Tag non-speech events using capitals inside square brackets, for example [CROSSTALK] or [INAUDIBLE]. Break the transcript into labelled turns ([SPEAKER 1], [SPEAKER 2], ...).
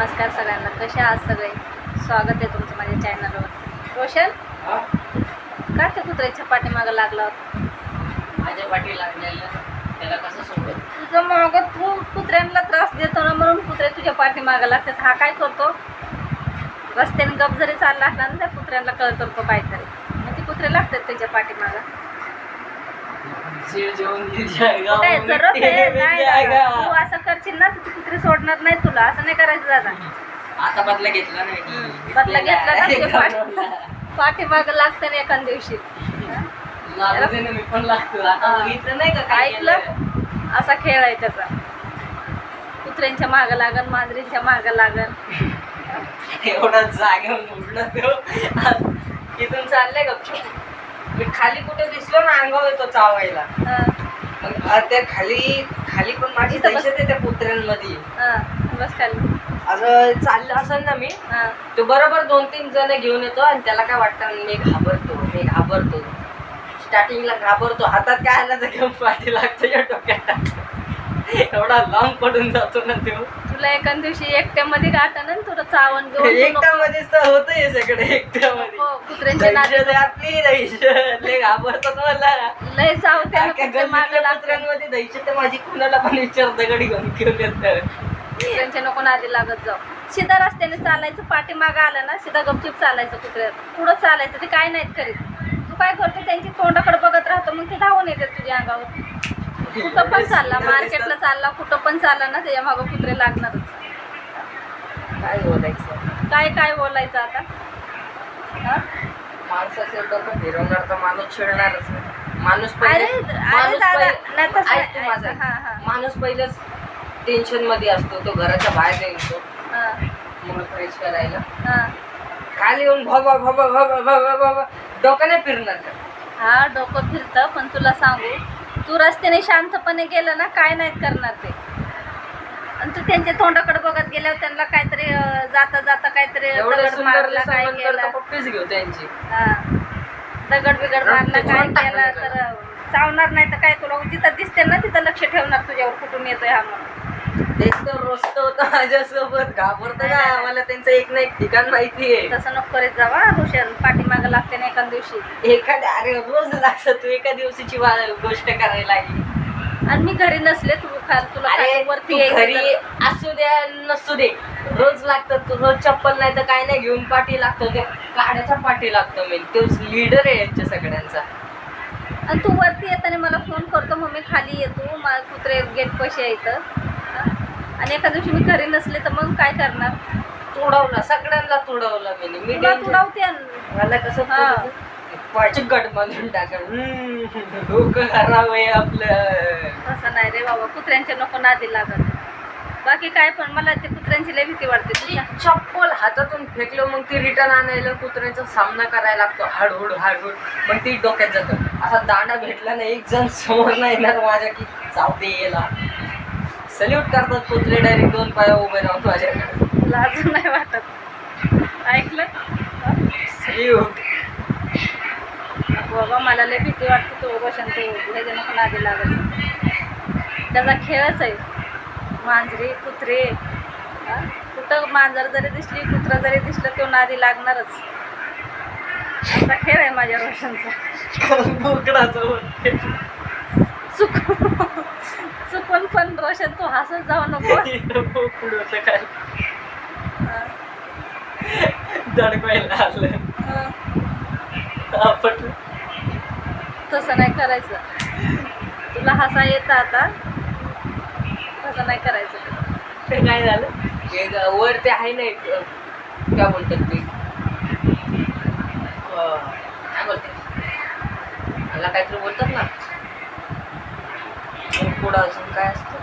[SPEAKER 1] नमस्कार सगळ्यांना. कसे आहात सगळे? स्वागत आहे तुमचं माझ्या चॅनलवर रोशन? का त्या कुत्र्याच्या पाठीमागं लागला होता?
[SPEAKER 2] माझ्या पाठी लागलेलं. त्याला कसं सोडत
[SPEAKER 1] तुझं मागं तू कुत्र्यांना त्रास देतो ना म्हणून कुत्रे तुझ्या पाठीमागं लागतात. हा काय करतो? रस्त्याने गप जरी चालला असला ना त्या कुत्र्यांना कळ करतो काहीतरी. मग ती कुत्रे लागतात त्याच्या पाठीमागं.
[SPEAKER 2] जेवण [LAUGHS]
[SPEAKER 1] असं करशील ना तर ती कुत्रे सोडणार नाही तुला असं नाही करायचं दादा.
[SPEAKER 2] आता बदला घेतला नाही
[SPEAKER 1] बदला घेतला ना ते [LAUGHS] पाठी- पाठीमागं लागतं ना एखाद दिवशी.
[SPEAKER 2] लागू दे ना मी पण लागतो. आता बघितलं नाही का काय
[SPEAKER 1] ऐकलं? असा खेळ आहे त्याचा. कुत्र्यांच्या मागं लागन मांजरींच्या मागं लागन.
[SPEAKER 2] एवढा जागेवर तो. इथून चाललंय गपचूप मी खाली कुठे दिसलो ना अंगावर येतो चावायला.
[SPEAKER 1] हं,
[SPEAKER 2] मग त्या खाली खाली पण माझी
[SPEAKER 1] इथं बस.
[SPEAKER 2] दहशत आहे त्या कुत्र्यांमध्ये
[SPEAKER 1] हं, बस खाली.
[SPEAKER 2] असं चाललं असेल ना मी
[SPEAKER 1] हं,
[SPEAKER 2] तो बरोबर दोन तीन जण घेऊन येतो आणि त्याला काय वाटतं मी घाबरतो मी घाबरतो. स्टार्टिंगला घाबरतो हातात काय आला तर घेऊन पाठी लागतो या डोक्यात. एवढा लांब पडून जातो ना तो.
[SPEAKER 1] तुला एका दिवशी एकट्यामध्ये गाठन ना तुला चावण
[SPEAKER 2] एकट्यामध्येच तर होतं हे सगळं एकट्यामध्ये.
[SPEAKER 1] नको, कुत्र्यांच्या
[SPEAKER 2] आहे आपली लय घाबरतात मला.
[SPEAKER 1] लय चावते ना
[SPEAKER 2] अख्ख्या
[SPEAKER 1] कुत्रे मागं
[SPEAKER 2] गल्लीतल्या
[SPEAKER 1] लागतात.
[SPEAKER 2] कुत्र्यांमध्ये दहशत आहे माझी कुणाला पण विचार दगडी घेऊन घेऊन येतात
[SPEAKER 1] कुत्र्यांच्या नको नादी लागत जाऊ. सीधा रस्त्याने चालायचं पाठीमागं आलं ना सीधा गपचूप चालायचं कुत्र्यात. पुढं चालायचं ते काय नाहीत करीत. तू काय करतो त्यांची तोंडाकडे बघत राहतो मग ते धावून येतात तुझ्या अंगावर. कुठं पण चालला मार्केटला चालला कुठं पण चालला ना त्याच्या मागं कुत्रे लागणारच
[SPEAKER 2] काय बोलायचं
[SPEAKER 1] काय काय बोलायचं आता हा?
[SPEAKER 2] माणसाचं डोकं फिरवणार तर माणूस चिडणारच. माणूस पहिले
[SPEAKER 1] अरे
[SPEAKER 2] माणूस
[SPEAKER 1] दादा
[SPEAKER 2] पहिले-
[SPEAKER 1] नाही तसं
[SPEAKER 2] ऐक तू
[SPEAKER 1] नाही.
[SPEAKER 2] माझं.
[SPEAKER 1] हा, हा,
[SPEAKER 2] माणूस पहिलेच टेन्शनमध्ये असतो तो घराच्या बाहेर निघतो
[SPEAKER 1] हा,
[SPEAKER 2] मूड फ्रेश करायला
[SPEAKER 1] हा.
[SPEAKER 2] खाली येऊन भबा भबा भबा भबा भबा डोकं नाही फिरणार का?
[SPEAKER 1] हा डोकं फिरतं पण तुला सांगू तू रस्त्याने शांतपणे गेलं ना काय नाहीत करणार ते. आणि तू त्यांच्या तोंडाकडे बघत गेल्यावर त्यांना काहीतरी जाता जाता काहीतरी दगड मारला काय केलं.
[SPEAKER 2] घेऊ त्यांची.
[SPEAKER 1] हा. दगड बिगड मारला काय केलं? तर चावणार नाही तर काय तुला? जिथं दिसते ना तिथं लक्ष ठेवणार तुझ्यावर कुठून येतोय हा म्हणून
[SPEAKER 2] तेच तर रोस्त होतं माझ्यासोबत. घाबरतं का मला त्यांचं एक ना एक ठिकाण माहिती आहे
[SPEAKER 1] तसं नको करीत जावा रोशन. पाठीमागं लागते ना एका दिवशी.
[SPEAKER 2] एखाद्या अरे रोज लागतं. तू एका दिवशीची वा- गोष्ट करायला लागली.
[SPEAKER 1] आणि मी घरी नसले तू खाल तुला
[SPEAKER 2] अरे
[SPEAKER 1] खाली
[SPEAKER 2] तू
[SPEAKER 1] वरती यायचं
[SPEAKER 2] घरी
[SPEAKER 1] तर-
[SPEAKER 2] असू द्या नसू दे. रोज लागतं. तू रोज चप्पल नाही तर काय नाही घेऊन पाठी लागतं. ते काड्याच्या पाठी लागतो मी तोच लीडर आहे यांच्या सगळ्यांचा.
[SPEAKER 1] आणि तू वरती येताना मला फोन करतो मग मी खाली येतो मला कुत्रे गेट पैसे येतं आणि एका दिवशी मी घरी नसले तर मग काय करणार?
[SPEAKER 2] तुडवलं सगळ्यांना तुडवलं मी. मी
[SPEAKER 1] तुला
[SPEAKER 2] danger.
[SPEAKER 1] तुडावते.
[SPEAKER 2] मला कसं
[SPEAKER 1] हा.
[SPEAKER 2] पाची गट बांधून टाकलं. हम्म, डोकं खराब आहे आपलं.
[SPEAKER 1] तसं नाही रे बाबा कुत्र्यांच्या नको नादी लागत. बाकी काय पण मला ते कुत्र्यांची लय भीती वाटते तुझ्या.
[SPEAKER 2] चप्पल हातातून फेकलो मग ती रिटर्न आणायला कुत्र्यांचा सामना करायला लागतो. हळूहळू हळूहळू मग ती डोक्यात जातं. असा दांडा भेटला ना एक जण समोर नाही येणार माझ्या की चावते येला. सल्यूट करतात कुत्रे डायरेक्ट दोन पाया उभे राहून माझ्याकडे.
[SPEAKER 1] लाजून नाही वाटत. ऐकलं?
[SPEAKER 2] सल्यूट.
[SPEAKER 1] बाबा मला लय भीती वाटते तो रोशन तो ह्याच्या नको नादी लागत त्याचा खेळच आहे. मांजरी कुत्रे? कुठं मांजर जरी दिसली कुत्रा जरी दिसलं तो नादी लागणारच. असा खेळ आहे माझ्या चुकून. पण रोशन तू हसत जाऊ नको. [LAUGHS]
[SPEAKER 2] बोकड होतं काय?
[SPEAKER 1] हा.
[SPEAKER 2] दडकवायला आलं
[SPEAKER 1] हा.
[SPEAKER 2] आपण
[SPEAKER 1] तसं नाही करायचं. तुला हसा येतं आता. तसं नाही करायचं.
[SPEAKER 2] ते काय झालं? हे ग- वर ते आहे ना एक अ, काय बोलतात ते? अ, काय बोलतात? मला काहीतरी बोलतात ना? पुढं अजून काय असतं?